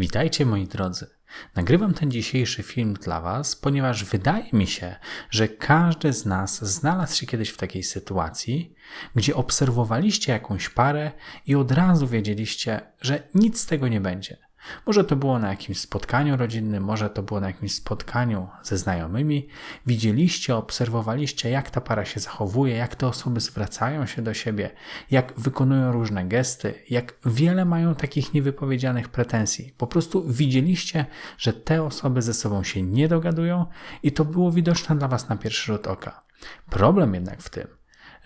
Witajcie moi drodzy. Nagrywam ten dzisiejszy film dla Was, ponieważ wydaje mi się, że każdy z nas znalazł się kiedyś w takiej sytuacji, gdzie obserwowaliście jakąś parę i od razu wiedzieliście, że nic z tego nie będzie. Może to było na jakimś spotkaniu rodzinnym, może to było na jakimś spotkaniu ze znajomymi. Widzieliście, obserwowaliście, jak ta para się zachowuje, jak te osoby zwracają się do siebie, jak wykonują różne gesty, jak wiele mają takich niewypowiedzianych pretensji. Po prostu widzieliście, że te osoby ze sobą się nie dogadują i to było widoczne dla Was na pierwszy rzut oka. Problem jednak w tym,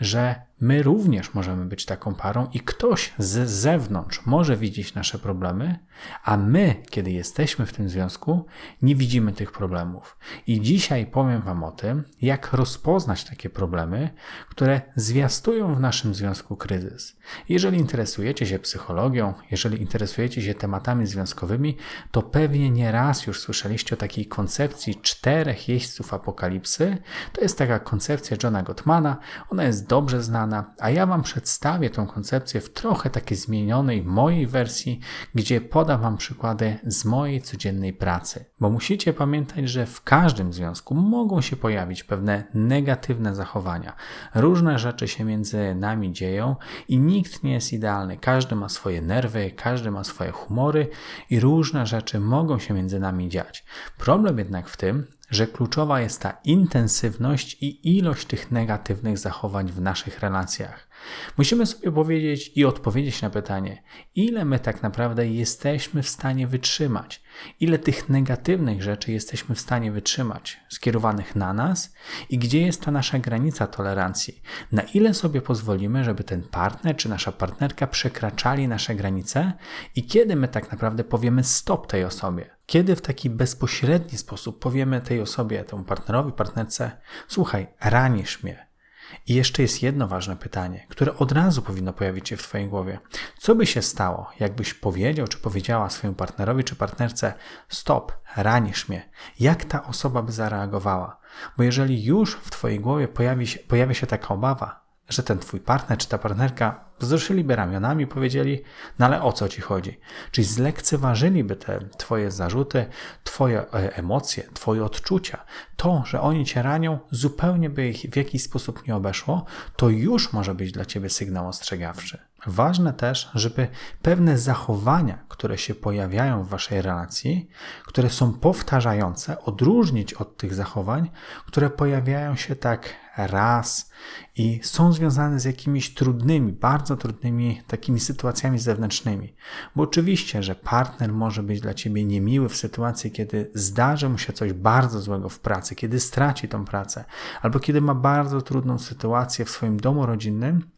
że my również możemy być taką parą i ktoś z zewnątrz może widzieć nasze problemy, a my, kiedy jesteśmy w tym związku, nie widzimy tych problemów. I dzisiaj powiem Wam o tym, jak rozpoznać takie problemy, które zwiastują w naszym związku kryzys. Jeżeli interesujecie się psychologią, jeżeli interesujecie się tematami związkowymi, to pewnie nie raz już słyszeliście o takiej koncepcji czterech jeźdźców apokalipsy. To jest taka koncepcja Johna Gottmana, ona jest dobrze znana a ja Wam przedstawię tą koncepcję w trochę takiej zmienionej mojej wersji, gdzie podam Wam przykłady z mojej codziennej pracy. Bo musicie pamiętać, że w każdym związku mogą się pojawić pewne negatywne zachowania. Różne rzeczy się między nami dzieją i nikt nie jest idealny. Każdy ma swoje nerwy, każdy ma swoje humory i różne rzeczy mogą się między nami dziać. Problem jednak w tym, że kluczowa jest ta intensywność i ilość tych negatywnych zachowań w naszych relacjach. Musimy sobie powiedzieć i odpowiedzieć na pytanie, ile my tak naprawdę jesteśmy w stanie wytrzymać, ile tych negatywnych rzeczy jesteśmy w stanie wytrzymać, skierowanych na nas? I gdzie jest ta nasza granica tolerancji, na ile sobie pozwolimy, żeby ten partner czy nasza partnerka przekraczali nasze granice? I kiedy my tak naprawdę powiemy stop tej osobie. Kiedy w taki bezpośredni sposób powiemy tej osobie, temu partnerowi, partnerce, słuchaj, ranisz mnie, i jeszcze jest jedno ważne pytanie, które od razu powinno pojawić się w Twojej głowie. Co by się stało, jakbyś powiedział czy powiedziała swojemu partnerowi czy partnerce: Stop, ranisz mnie? Jak ta osoba by zareagowała? Bo jeżeli już w Twojej głowie pojawi się, pojawia się taka obawa, że ten twój partner czy ta partnerka wzruszyliby ramionami, powiedzieli, no ale o co ci chodzi? Czyli zlekceważyliby te twoje zarzuty, twoje e, emocje, twoje odczucia. To, że oni cię ranią, zupełnie by ich w jakiś sposób nie obeszło, to już może być dla ciebie sygnał ostrzegawczy. Ważne też, żeby pewne zachowania, które się pojawiają w waszej relacji, które są powtarzające, odróżnić od tych zachowań, które pojawiają się tak raz i są związane z jakimiś trudnymi, bardzo trudnymi takimi sytuacjami zewnętrznymi. Bo oczywiście, że partner może być dla ciebie niemiły w sytuacji, kiedy zdarzy mu się coś bardzo złego w pracy, kiedy straci tą pracę, albo kiedy ma bardzo trudną sytuację w swoim domu rodzinnym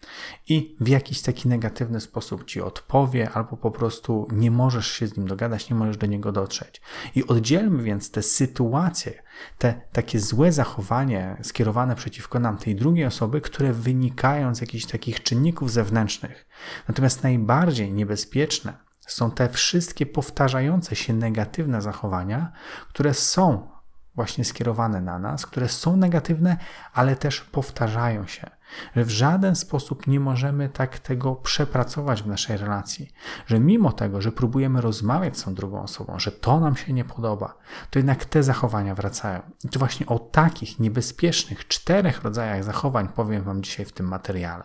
i w jakiś taki negatywny sposób ci odpowie, albo po prostu nie możesz się z nim dogadać, nie możesz do niego dotrzeć. I oddzielmy więc te sytuacje, te takie złe zachowanie skierowane przeciwko nam tej drugiej osoby, które wynikają z jakichś takich czynników zewnętrznych. Natomiast najbardziej niebezpieczne są te wszystkie powtarzające się negatywne zachowania, które są właśnie skierowane na nas, które są negatywne, ale też powtarzają się. Że w żaden sposób nie możemy tak tego przepracować w naszej relacji. Że mimo tego, że próbujemy rozmawiać z tą drugą osobą, że to nam się nie podoba, to jednak te zachowania wracają. I to właśnie o takich niebezpiecznych czterech rodzajach zachowań powiem Wam dzisiaj w tym materiale.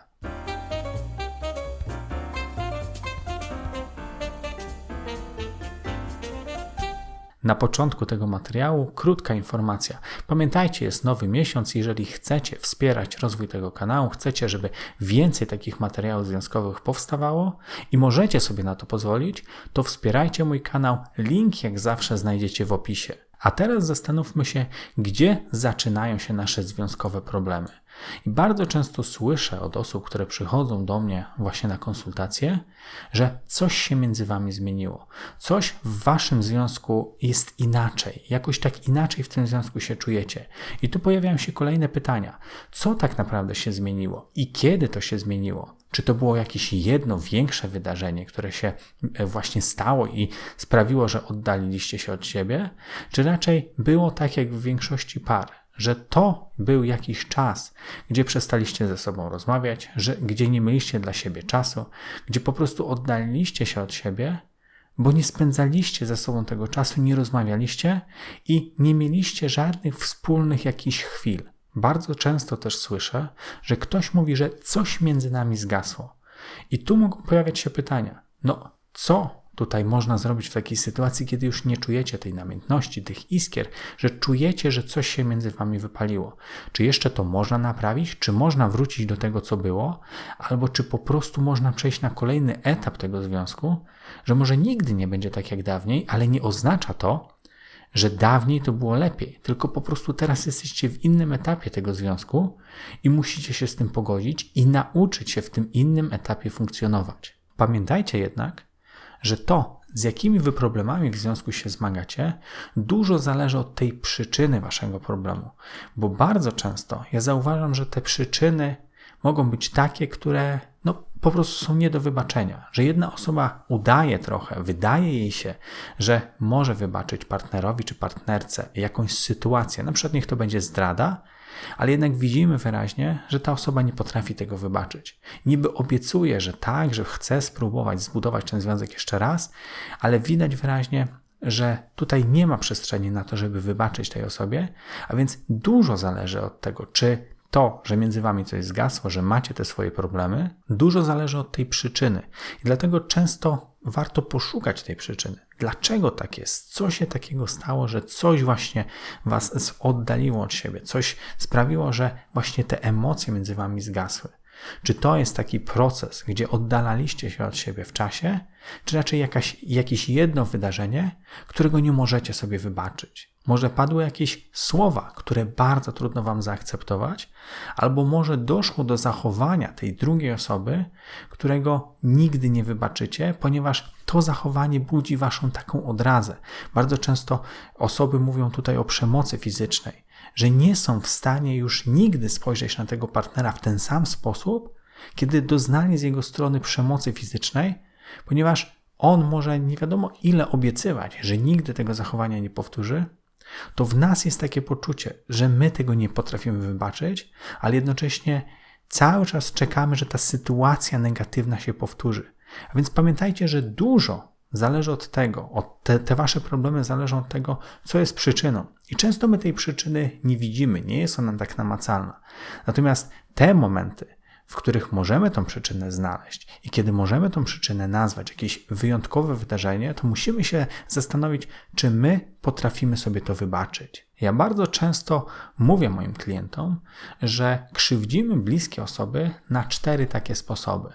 Na początku tego materiału krótka informacja. Pamiętajcie, jest nowy miesiąc. Jeżeli chcecie wspierać rozwój tego kanału, chcecie, żeby więcej takich materiałów związkowych powstawało i możecie sobie na to pozwolić, to wspierajcie mój kanał. Link jak zawsze znajdziecie w opisie. A teraz zastanówmy się, gdzie zaczynają się nasze związkowe problemy. I bardzo często słyszę od osób, które przychodzą do mnie właśnie na konsultacje, że coś się między wami zmieniło. Coś w waszym związku jest inaczej. Jakoś tak inaczej w tym związku się czujecie. I tu pojawiają się kolejne pytania. Co tak naprawdę się zmieniło i kiedy to się zmieniło? Czy to było jakieś jedno większe wydarzenie, które się e, właśnie stało i sprawiło, że oddaliliście się od siebie? Czy raczej było tak jak w większości par, że to był jakiś czas, gdzie przestaliście ze sobą rozmawiać, że, gdzie nie mieliście dla siebie czasu, gdzie po prostu oddaliliście się od siebie, bo nie spędzaliście ze sobą tego czasu, nie rozmawialiście i nie mieliście żadnych wspólnych jakichś chwil. Bardzo często też słyszę, że ktoś mówi, że coś między nami zgasło. I tu mogą pojawiać się pytania: no, co tutaj można zrobić w takiej sytuacji, kiedy już nie czujecie tej namiętności, tych iskier, że czujecie, że coś się między wami wypaliło? Czy jeszcze to można naprawić? Czy można wrócić do tego, co było? Albo czy po prostu można przejść na kolejny etap tego związku, że może nigdy nie będzie tak jak dawniej, ale nie oznacza to, że dawniej to było lepiej, tylko po prostu teraz jesteście w innym etapie tego związku i musicie się z tym pogodzić i nauczyć się w tym innym etapie funkcjonować. Pamiętajcie jednak, że to, z jakimi wy problemami w związku się zmagacie, dużo zależy od tej przyczyny waszego problemu. Bo bardzo często ja zauważam, że te przyczyny mogą być takie, które no, po prostu są nie do wybaczenia. Że jedna osoba udaje trochę, wydaje jej się, że może wybaczyć partnerowi czy partnerce jakąś sytuację, na przykład niech to będzie zdrada, ale jednak widzimy wyraźnie, że ta osoba nie potrafi tego wybaczyć. Niby obiecuje, że tak, że chce spróbować zbudować ten związek jeszcze raz, ale widać wyraźnie, że tutaj nie ma przestrzeni na to, żeby wybaczyć tej osobie, a więc dużo zależy od tego, czy to, że między wami coś zgasło, że macie te swoje problemy, dużo zależy od tej przyczyny. I dlatego często warto poszukać tej przyczyny. Dlaczego tak jest? Co się takiego stało, że coś właśnie was oddaliło od siebie, coś sprawiło, że właśnie te emocje między wami zgasły? Czy to jest taki proces, gdzie oddalaliście się od siebie w czasie, czy raczej jakaś, jakieś jedno wydarzenie, którego nie możecie sobie wybaczyć? Może padły jakieś słowa, które bardzo trudno Wam zaakceptować, albo może doszło do zachowania tej drugiej osoby, którego nigdy nie wybaczycie, ponieważ to zachowanie budzi Waszą taką odrazę. Bardzo często osoby mówią tutaj o przemocy fizycznej, że nie są w stanie już nigdy spojrzeć na tego partnera w ten sam sposób, kiedy doznali z jego strony przemocy fizycznej, ponieważ on może nie wiadomo ile obiecywać, że nigdy tego zachowania nie powtórzy, to w nas jest takie poczucie, że my tego nie potrafimy wybaczyć, ale jednocześnie cały czas czekamy, że ta sytuacja negatywna się powtórzy. A więc pamiętajcie, że dużo zależy od tego, od te, te wasze problemy zależą od tego, co jest przyczyną. I często my tej przyczyny nie widzimy, nie jest ona tak namacalna. Natomiast te momenty, w których możemy tą przyczynę znaleźć i kiedy możemy tą przyczynę nazwać jakieś wyjątkowe wydarzenie, to musimy się zastanowić, czy my potrafimy sobie to wybaczyć. Ja bardzo często mówię moim klientom, że krzywdzimy bliskie osoby na cztery takie sposoby.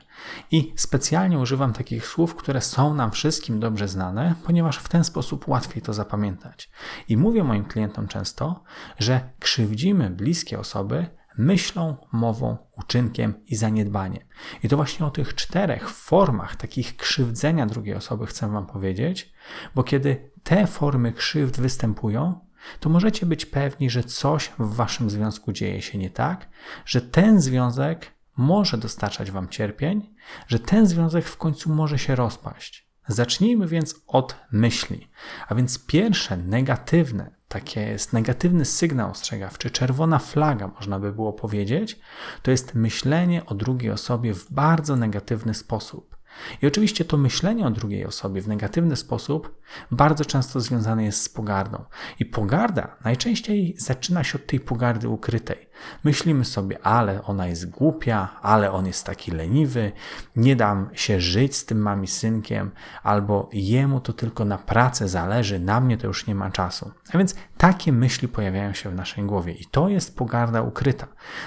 I specjalnie używam takich słów, które są nam wszystkim dobrze znane, ponieważ w ten sposób łatwiej to zapamiętać. I mówię moim klientom często, że krzywdzimy bliskie osoby myślą, mową, uczynkiem i zaniedbaniem. I to właśnie o tych czterech formach takich krzywdzenia drugiej osoby chcę Wam powiedzieć, bo kiedy te formy krzywd występują, to możecie być pewni, że coś w Waszym związku dzieje się nie tak, że ten związek może dostarczać Wam cierpień, że ten związek w końcu może się rozpaść. Zacznijmy więc od myśli. A więc pierwsze negatywne, takie jest negatywny sygnał ostrzegawczy, czerwona flaga, można by było powiedzieć, to jest myślenie o drugiej osobie w bardzo negatywny sposób. I oczywiście to myślenie o drugiej osobie w negatywny sposób bardzo często związane jest z pogardą. I pogarda najczęściej zaczyna się od tej pogardy ukrytej. Myślimy sobie, ale ona jest głupia, ale on jest taki leniwy, nie dam się żyć z tym mami synkiem, albo jemu to tylko na pracę zależy, na mnie to już nie ma czasu. A więc takie myśli pojawiają się w naszej głowie i to jest pogarda ukryta.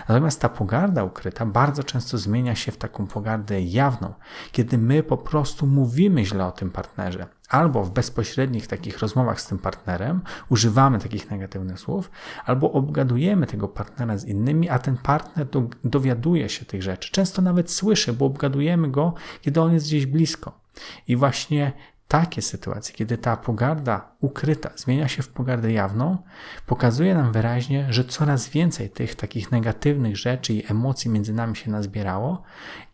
Natomiast ta pogarda ukryta bardzo często zmienia się w taką pogardę jawną, kiedy my po prostu mówimy źle o tym partnerze albo w bezpośrednich takich rozmowach z tym partnerem używamy takich negatywnych słów, albo obgadujemy tego partnera z innymi, a ten partner do, dowiaduje się tych rzeczy. Często nawet słyszy, bo obgadujemy go, kiedy on jest gdzieś blisko. I właśnie takie sytuacje, kiedy ta pogarda ukryta zmienia się w pogardę jawną, pokazuje nam wyraźnie, że coraz więcej tych takich negatywnych rzeczy i emocji między nami się nazbierało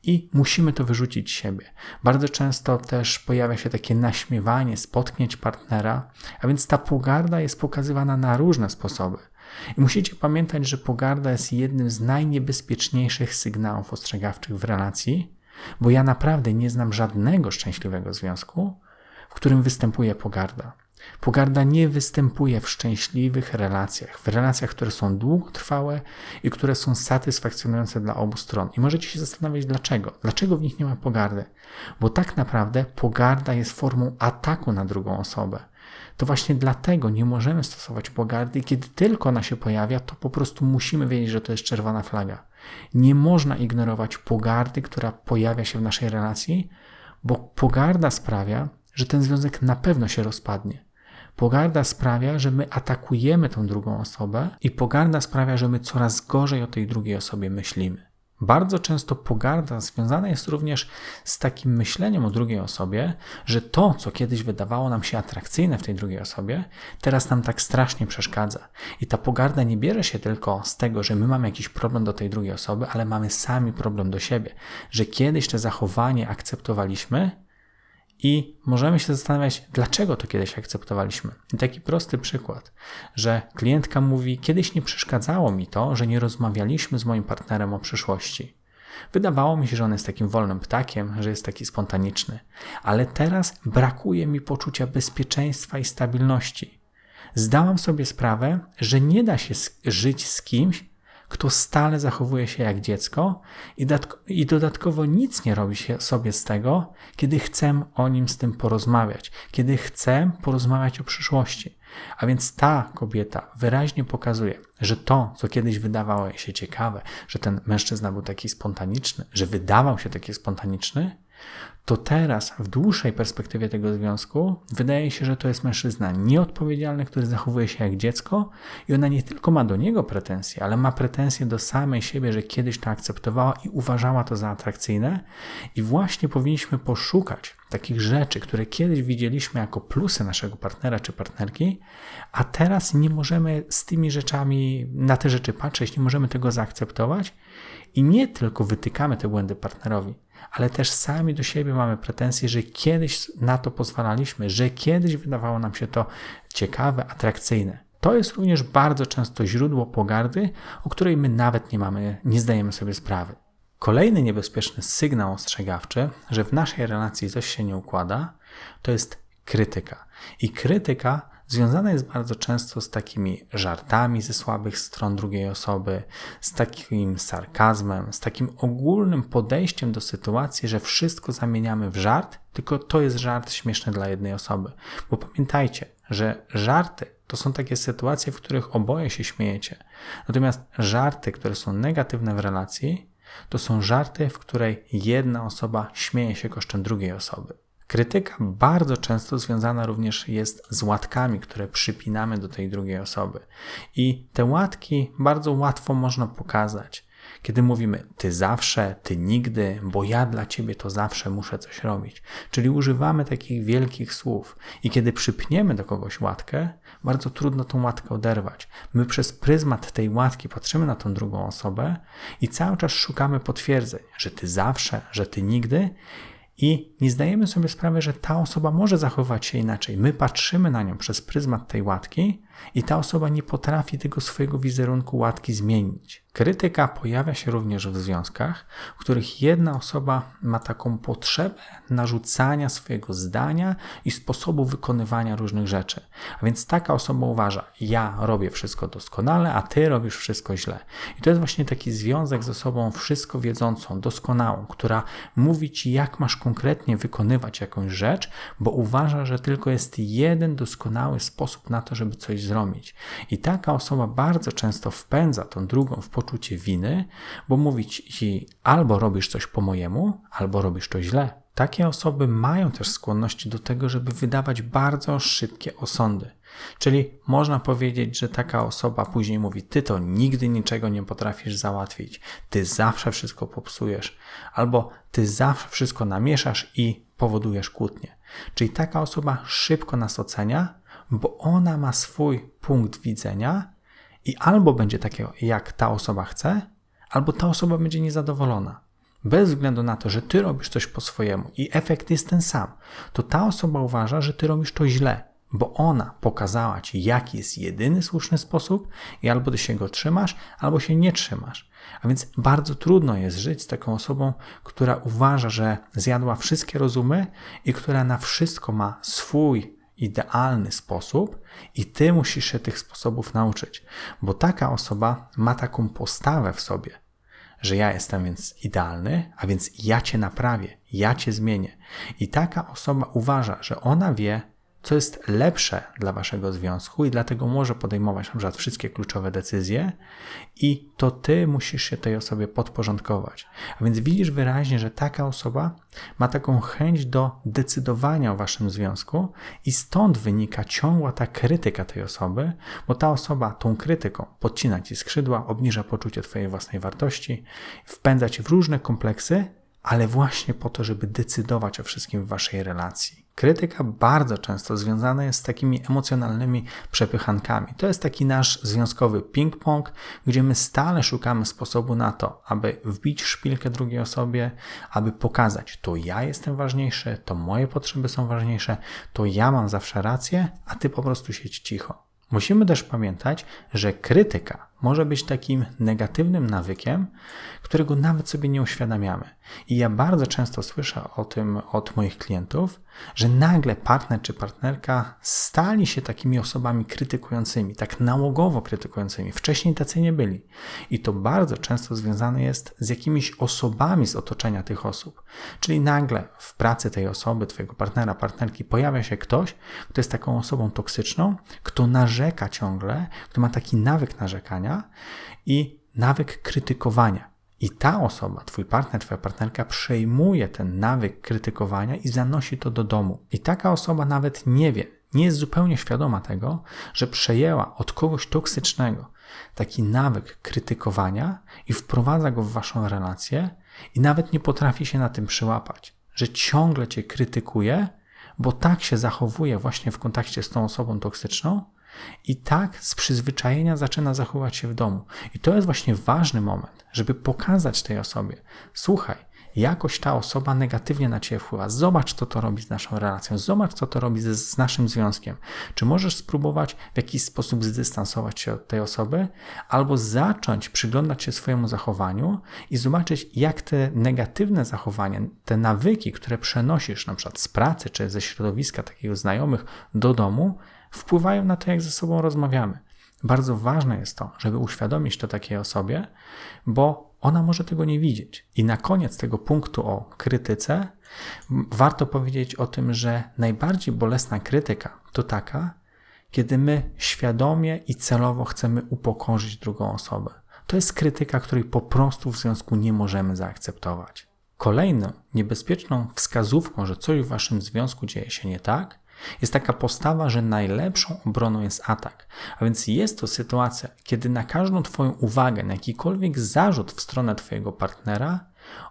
i musimy to wyrzucić z siebie. Bardzo często też pojawia się takie naśmiewanie, spotknięć partnera, a więc ta pogarda jest pokazywana na różne sposoby. I musicie pamiętać, że pogarda jest jednym z najniebezpieczniejszych sygnałów ostrzegawczych w relacji, bo ja naprawdę nie znam żadnego szczęśliwego związku, którym występuje pogarda. Pogarda nie występuje w szczęśliwych relacjach, w relacjach, które są długotrwałe i które są satysfakcjonujące dla obu stron. I możecie się zastanawiać, dlaczego? Dlaczego w nich nie ma pogardy? Bo tak naprawdę pogarda jest formą ataku na drugą osobę. To właśnie dlatego nie możemy stosować pogardy kiedy tylko ona się pojawia, to po prostu musimy wiedzieć, że to jest czerwona flaga. Nie można ignorować pogardy, która pojawia się w naszej relacji, bo pogarda sprawia, że ten związek na pewno się rozpadnie. Pogarda sprawia, że my atakujemy tą drugą osobę i pogarda sprawia, że my coraz gorzej o tej drugiej osobie myślimy. Bardzo często pogarda związana jest również z takim myśleniem o drugiej osobie, że to, co kiedyś wydawało nam się atrakcyjne w tej drugiej osobie, teraz nam tak strasznie przeszkadza. I ta pogarda nie bierze się tylko z tego, że my mamy jakiś problem do tej drugiej osoby, ale mamy sami problem do siebie, że kiedyś te zachowanie akceptowaliśmy, i możemy się zastanawiać, dlaczego to kiedyś akceptowaliśmy. I taki prosty przykład, że klientka mówi: Kiedyś nie przeszkadzało mi to, że nie rozmawialiśmy z moim partnerem o przyszłości. Wydawało mi się, że on jest takim wolnym ptakiem, że jest taki spontaniczny, ale teraz brakuje mi poczucia bezpieczeństwa i stabilności. Zdałam sobie sprawę, że nie da się żyć z kimś, kto stale zachowuje się jak dziecko i, dodatkowo nic nie robi się sobie z tego, kiedy chcę o nim z tym porozmawiać, kiedy chcę porozmawiać o przyszłości. A więc ta kobieta wyraźnie pokazuje, że to, co kiedyś wydawało się ciekawe, że ten mężczyzna był taki spontaniczny, że wydawał się taki spontaniczny, to teraz, w dłuższej perspektywie tego związku, wydaje się, że to jest mężczyzna nieodpowiedzialny, który zachowuje się jak dziecko i ona nie tylko ma do niego pretensje, ale ma pretensje do samej siebie, że kiedyś to akceptowała i uważała to za atrakcyjne. I właśnie powinniśmy poszukać takich rzeczy, które kiedyś widzieliśmy jako plusy naszego partnera czy partnerki, a teraz nie możemy z tymi rzeczami, na te rzeczy patrzeć, nie możemy tego zaakceptować i nie tylko wytykamy te błędy partnerowi, ale też sami do siebie mamy pretensje, że kiedyś na to pozwalaliśmy, że kiedyś wydawało nam się to ciekawe, atrakcyjne. To jest również bardzo często źródło pogardy, o której my nawet nie mamy, nie zdajemy sobie sprawy. Kolejny niebezpieczny sygnał ostrzegawczy, że w naszej relacji coś się nie układa, to jest krytyka. I krytyka związana jest bardzo często z takimi żartami ze słabych stron drugiej osoby, z takim sarkazmem, z takim ogólnym podejściem do sytuacji, że wszystko zamieniamy w żart, tylko to jest żart śmieszny dla jednej osoby. Bo pamiętajcie, że żarty to są takie sytuacje, w których oboje się śmiejecie. Natomiast żarty, które są negatywne w relacji, to są żarty, w której jedna osoba śmieje się kosztem drugiej osoby. Krytyka bardzo często związana również jest z łatkami, które przypinamy do tej drugiej osoby. I te łatki bardzo łatwo można pokazać. Kiedy mówimy ty zawsze, ty nigdy, bo ja dla ciebie to zawsze muszę coś robić. Czyli używamy takich wielkich słów. I kiedy przypniemy do kogoś łatkę, bardzo trudno tą łatkę oderwać. My przez pryzmat tej łatki patrzymy na tą drugą osobę i cały czas szukamy potwierdzeń, że ty zawsze, że ty nigdy i nie zdajemy sobie sprawy, że ta osoba może zachowywać się inaczej. My patrzymy na nią przez pryzmat tej łatki i ta osoba nie potrafi tego swojego wizerunku łatki zmienić. Krytyka pojawia się również w związkach, w których jedna osoba ma taką potrzebę narzucania swojego zdania i sposobu wykonywania różnych rzeczy. A więc taka osoba uważa, ja robię wszystko doskonale, a ty robisz wszystko źle. I to jest właśnie taki związek ze sobą wszystko wiedzącą, doskonałą, która mówi ci, jak masz konkretnie wykonywać jakąś rzecz, bo uważa, że tylko jest jeden doskonały sposób na to, żeby coś zrobić. I taka osoba bardzo często wpędza tą drugą w poczucie winy, bo mówi ci albo robisz coś po mojemu, albo robisz to źle. Takie osoby mają też skłonności do tego, żeby wydawać bardzo szybkie osądy. Czyli można powiedzieć, że taka osoba później mówi: Ty to nigdy niczego nie potrafisz załatwić, ty zawsze wszystko popsujesz, albo ty zawsze wszystko namieszasz i powodujesz kłótnie. Czyli taka osoba szybko nas ocenia, bo ona ma swój punkt widzenia i albo będzie takiego, jak ta osoba chce, albo ta osoba będzie niezadowolona. Bez względu na to, że ty robisz coś po swojemu i efekt jest ten sam, to ta osoba uważa, że ty robisz to źle, bo ona pokazała ci, jaki jest jedyny słuszny sposób i albo ty się go trzymasz, albo się nie trzymasz. A więc bardzo trudno jest żyć z taką osobą, która uważa, że zjadła wszystkie rozumy i która na wszystko ma swój idealny sposób, i ty musisz się tych sposobów nauczyć, bo taka osoba ma taką postawę w sobie, że ja jestem więc idealny, a więc ja cię naprawię, ja cię zmienię. I taka osoba uważa, że ona wie, co jest lepsze dla waszego związku i dlatego może podejmować na przykład wszystkie kluczowe decyzje i to ty musisz się tej osobie podporządkować. A więc widzisz wyraźnie, że taka osoba ma taką chęć do decydowania o waszym związku i stąd wynika ciągła ta krytyka tej osoby, bo ta osoba tą krytyką podcina ci skrzydła, obniża poczucie twojej własnej wartości, wpędza cię w różne kompleksy, ale właśnie po to, żeby decydować o wszystkim w waszej relacji. Krytyka bardzo często związana jest z takimi emocjonalnymi przepychankami. To jest taki nasz związkowy ping-pong, gdzie my stale szukamy sposobu na to, aby wbić szpilkę drugiej osobie, aby pokazać, to ja jestem ważniejszy, to moje potrzeby są ważniejsze, to ja mam zawsze rację, a ty po prostu siedź cicho. Musimy też pamiętać, że krytyka może być takim negatywnym nawykiem, którego nawet sobie nie uświadamiamy. I ja bardzo często słyszę o tym od moich klientów, że nagle partner czy partnerka stali się takimi osobami krytykującymi, tak nałogowo krytykującymi. Wcześniej tacy nie byli. I to bardzo często związane jest z jakimiś osobami z otoczenia tych osób. Czyli nagle w pracy tej osoby, twojego partnera, partnerki pojawia się ktoś, kto jest taką osobą toksyczną, kto narzeka ciągle, kto ma taki nawyk narzekania i nawyk krytykowania. I ta osoba, twój partner, twoja partnerka przejmuje ten nawyk krytykowania i zanosi to do domu. I taka osoba nawet nie wie, nie jest zupełnie świadoma tego, że przejęła od kogoś toksycznego taki nawyk krytykowania i wprowadza go w waszą relację i nawet nie potrafi się na tym przyłapać, że ciągle cię krytykuje, bo tak się zachowuje właśnie w kontakcie z tą osobą toksyczną, i tak z przyzwyczajenia zaczyna zachować się w domu. I to jest właśnie ważny moment, żeby pokazać tej osobie: słuchaj, jakoś ta osoba negatywnie na ciebie wpływa. Zobacz, co to robi z naszą relacją, zobacz, co to robi z, z naszym związkiem. Czy możesz spróbować w jakiś sposób zdystansować się od tej osoby, albo zacząć przyglądać się swojemu zachowaniu i zobaczyć, jak te negatywne zachowania, te nawyki, które przenosisz na przykład z pracy czy ze środowiska takiego znajomych do domu, wpływają na to, jak ze sobą rozmawiamy. Bardzo ważne jest to, żeby uświadomić to takiej osobie, bo ona może tego nie widzieć. I na koniec tego punktu o krytyce warto powiedzieć o tym, że najbardziej bolesna krytyka to taka, kiedy my świadomie i celowo chcemy upokorzyć drugą osobę. To jest krytyka, której po prostu w związku nie możemy zaakceptować. Kolejną niebezpieczną wskazówką, że coś w waszym związku dzieje się nie tak, jest taka postawa, że najlepszą obroną jest atak. A więc jest to sytuacja, kiedy na każdą Twoją uwagę, na jakikolwiek zarzut w stronę Twojego partnera,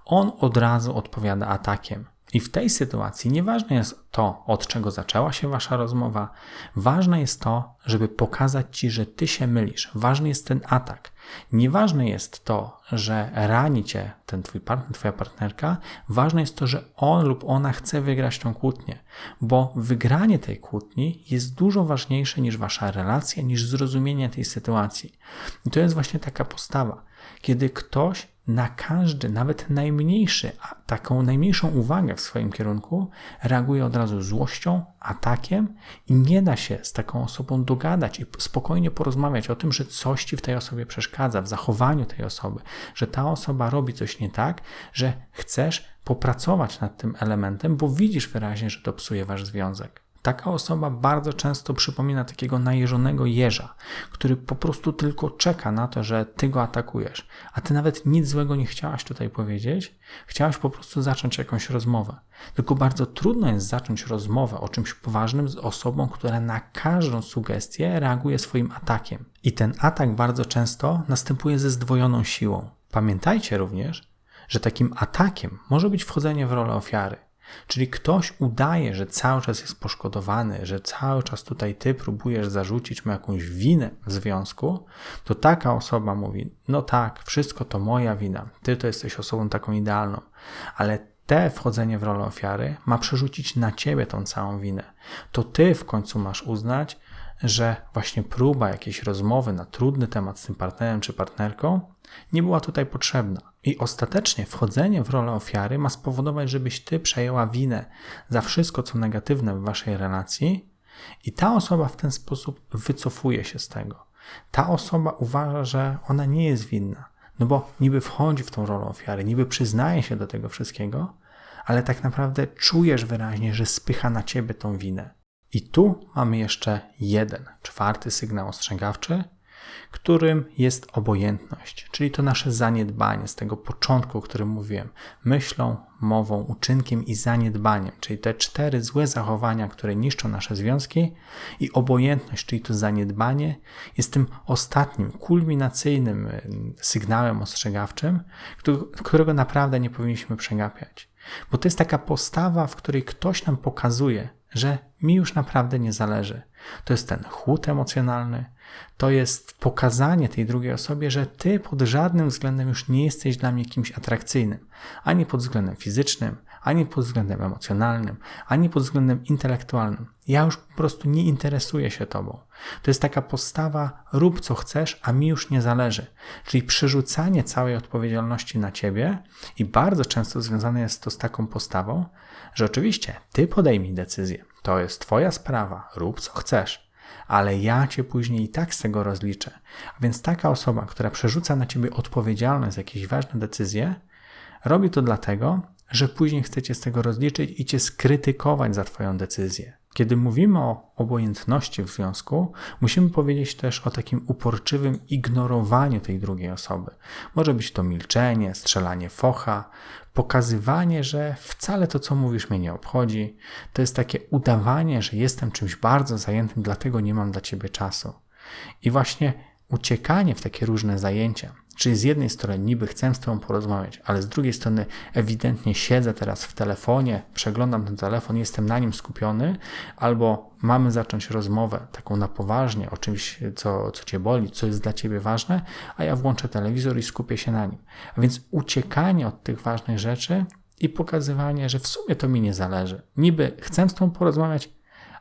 on od razu odpowiada atakiem. I w tej sytuacji nieważne jest to, od czego zaczęła się wasza rozmowa, ważne jest to, żeby pokazać ci, że ty się mylisz. Ważny jest ten atak. Nieważne jest to, że rani cię ten twój partner, twoja partnerka, ważne jest to, że on lub ona chce wygrać tą kłótnię, bo wygranie tej kłótni jest dużo ważniejsze niż wasza relacja, niż zrozumienie tej sytuacji. I to jest właśnie taka postawa, kiedy ktoś na każdy, nawet najmniejszy, taką najmniejszą uwagę w swoim kierunku, reaguje od razu złością, atakiem i nie da się z taką osobą dogadać i spokojnie porozmawiać o tym, że coś ci w tej osobie przeszkadza, w zachowaniu tej osoby, że ta osoba robi coś nie tak, że chcesz popracować nad tym elementem, bo widzisz wyraźnie, że to psuje wasz związek. Taka osoba bardzo często przypomina takiego najeżonego jeża, który po prostu tylko czeka na to, że ty go atakujesz. A ty nawet nic złego nie chciałaś tutaj powiedzieć, chciałaś po prostu zacząć jakąś rozmowę. Tylko bardzo trudno jest zacząć rozmowę o czymś poważnym z osobą, która na każdą sugestię reaguje swoim atakiem. I ten atak bardzo często następuje ze zdwojoną siłą. Pamiętajcie również, że takim atakiem może być wchodzenie w rolę ofiary. Czyli ktoś udaje, że cały czas jest poszkodowany, że cały czas tutaj ty próbujesz zarzucić mu jakąś winę w związku, to taka osoba mówi: No tak, wszystko to moja wina, ty to jesteś osobą taką idealną, ale te wchodzenie w rolę ofiary ma przerzucić na ciebie tą całą winę. To ty w końcu masz uznać, że właśnie próba jakiejś rozmowy na trudny temat z tym partnerem czy partnerką nie była tutaj potrzebna. I ostatecznie wchodzenie w rolę ofiary ma spowodować, żebyś ty przejęła winę za wszystko, co negatywne w waszej relacji, i ta osoba w ten sposób wycofuje się z tego. Ta osoba uważa, że ona nie jest winna, no bo niby wchodzi w tą rolę ofiary, niby przyznaje się do tego wszystkiego, ale tak naprawdę czujesz wyraźnie, że spycha na ciebie tą winę. I tu mamy jeszcze jeden, czwarty sygnał ostrzegawczy, którym jest obojętność, czyli to nasze zaniedbanie z tego początku, o którym mówiłem, myślą, mową, uczynkiem i zaniedbaniem, czyli te cztery złe zachowania, które niszczą nasze związki, i obojętność, czyli to zaniedbanie, jest tym ostatnim, kulminacyjnym y, sygnałem ostrzegawczym, którego naprawdę nie powinniśmy przegapiać. Bo to jest taka postawa, w której ktoś nam pokazuje, że mi już naprawdę nie zależy. To jest ten chłód emocjonalny, to jest pokazanie tej drugiej osobie, że ty pod żadnym względem już nie jesteś dla mnie kimś atrakcyjnym, ani pod względem fizycznym, ani pod względem emocjonalnym, ani pod względem intelektualnym. Ja już po prostu nie interesuję się tobą. To jest taka postawa, rób co chcesz, a mi już nie zależy. Czyli przerzucanie całej odpowiedzialności na ciebie i bardzo często związane jest to z taką postawą, że oczywiście ty podejmij decyzję. To jest twoja sprawa, rób co chcesz ale ja cię później i tak z tego rozliczę. A więc taka osoba, która przerzuca na ciebie odpowiedzialność za jakieś ważne decyzje, robi to dlatego, że później chcecie z tego rozliczyć i cię skrytykować za twoją decyzję. Kiedy mówimy o obojętności w związku, musimy powiedzieć też o takim uporczywym ignorowaniu tej drugiej osoby. Może być to milczenie, strzelanie focha, pokazywanie, że wcale to, co mówisz, mnie nie obchodzi. To jest takie udawanie, że jestem czymś bardzo zajętym, dlatego nie mam dla ciebie czasu. I właśnie uciekanie w takie różne zajęcia, Czyli z jednej strony niby chcę z Tobą porozmawiać, ale z drugiej strony ewidentnie siedzę teraz w telefonie, przeglądam ten telefon, jestem na nim skupiony, albo mamy zacząć rozmowę taką na poważnie o czymś, co, co Cię boli, co jest dla Ciebie ważne, a ja włączę telewizor i skupię się na nim. A więc uciekanie od tych ważnych rzeczy i pokazywanie, że w sumie to mi nie zależy. Niby chcę z Tobą porozmawiać,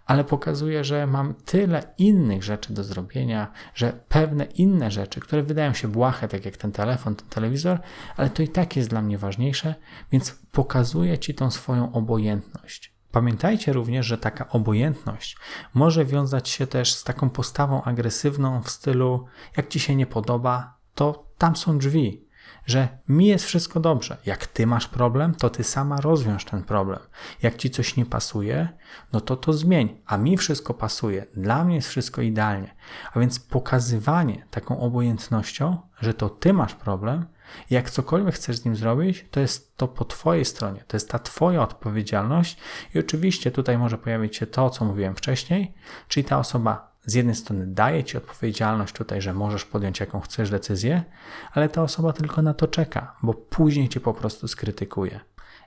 ale pokazuje, że mam tyle innych rzeczy do zrobienia, że pewne inne rzeczy, które wydają się błahe, tak jak ten telefon, ten telewizor, ale to i tak jest dla mnie ważniejsze, więc pokazuje ci tą swoją obojętność. Pamiętajcie również, że taka obojętność może wiązać się też z taką postawą agresywną w stylu: jak ci się nie podoba, to tam są drzwi że mi jest wszystko dobrze. Jak ty masz problem, to ty sama rozwiąż ten problem. Jak ci coś nie pasuje, no to to zmień, a mi wszystko pasuje. Dla mnie jest wszystko idealnie. A więc pokazywanie taką obojętnością, że to ty masz problem, jak cokolwiek chcesz z nim zrobić, to jest to po Twojej stronie, to jest ta Twoja odpowiedzialność, i oczywiście tutaj może pojawić się to, co mówiłem wcześniej, czyli ta osoba z jednej strony daje ci odpowiedzialność tutaj, że możesz podjąć jaką chcesz decyzję, ale ta osoba tylko na to czeka, bo później cię po prostu skrytykuje.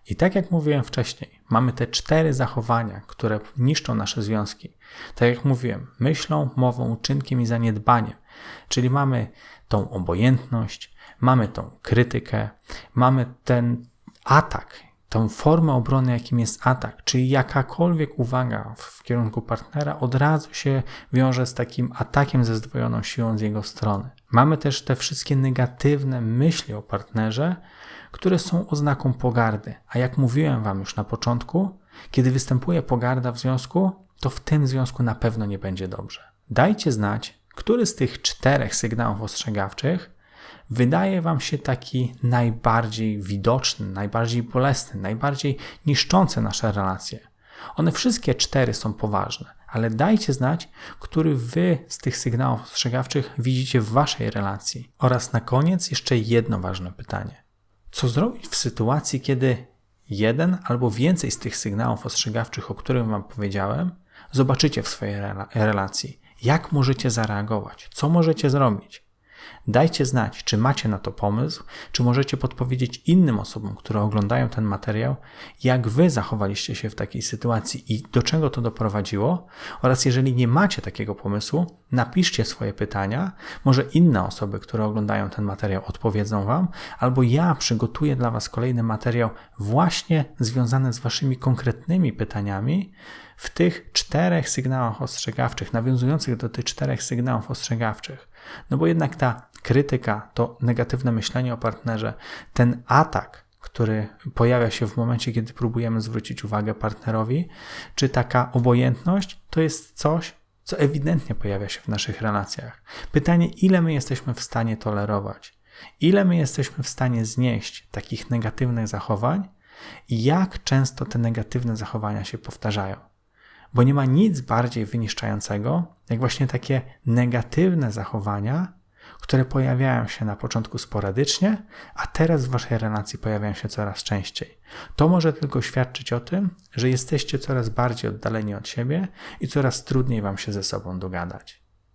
I tak jak mówiłem wcześniej, mamy te cztery zachowania, które niszczą nasze związki. Tak jak mówiłem, myślą, mową, uczynkiem i zaniedbaniem. Czyli mamy tą obojętność, mamy tą krytykę, mamy ten atak, tą formę obrony, jakim jest atak, czyli jakakolwiek uwaga w kierunku partnera od razu się wiąże z takim atakiem ze zdwojoną siłą z jego strony. Mamy też te wszystkie negatywne myśli o partnerze, które są oznaką pogardy. A jak mówiłem Wam już na początku, kiedy występuje pogarda w związku, to w tym związku na pewno nie będzie dobrze. Dajcie znać, który z tych czterech sygnałów ostrzegawczych wydaje Wam się taki najbardziej widoczny, najbardziej bolesny, najbardziej niszczący nasze relacje. One wszystkie cztery są poważne, ale dajcie znać, który Wy z tych sygnałów ostrzegawczych widzicie w Waszej relacji. Oraz na koniec jeszcze jedno ważne pytanie. Co zrobić w sytuacji, kiedy jeden albo więcej z tych sygnałów ostrzegawczych, o których Wam powiedziałem, zobaczycie w swojej relacji? Jak możecie zareagować? Co możecie zrobić? Dajcie znać, czy macie na to pomysł, czy możecie podpowiedzieć innym osobom, które oglądają ten materiał, jak wy zachowaliście się w takiej sytuacji i do czego to doprowadziło. Oraz jeżeli nie macie takiego pomysłu, napiszcie swoje pytania. Może inne osoby, które oglądają ten materiał, odpowiedzą wam, albo ja przygotuję dla was kolejny materiał właśnie związany z waszymi konkretnymi pytaniami w tych czterech sygnałach ostrzegawczych, nawiązujących do tych czterech sygnałów ostrzegawczych. No bo jednak ta krytyka, to negatywne myślenie o partnerze, ten atak, który pojawia się w momencie, kiedy próbujemy zwrócić uwagę partnerowi, czy taka obojętność, to jest coś, co ewidentnie pojawia się w naszych relacjach. Pytanie, ile my jesteśmy w stanie tolerować, ile my jesteśmy w stanie znieść takich negatywnych zachowań i jak często te negatywne zachowania się powtarzają. Bo nie ma nic bardziej wyniszczającego, jak właśnie takie negatywne zachowania, które pojawiają się na początku sporadycznie, a teraz w waszej relacji pojawiają się coraz częściej. To może tylko świadczyć o tym, że jesteście coraz bardziej oddaleni od siebie i coraz trudniej wam się ze sobą dogadać.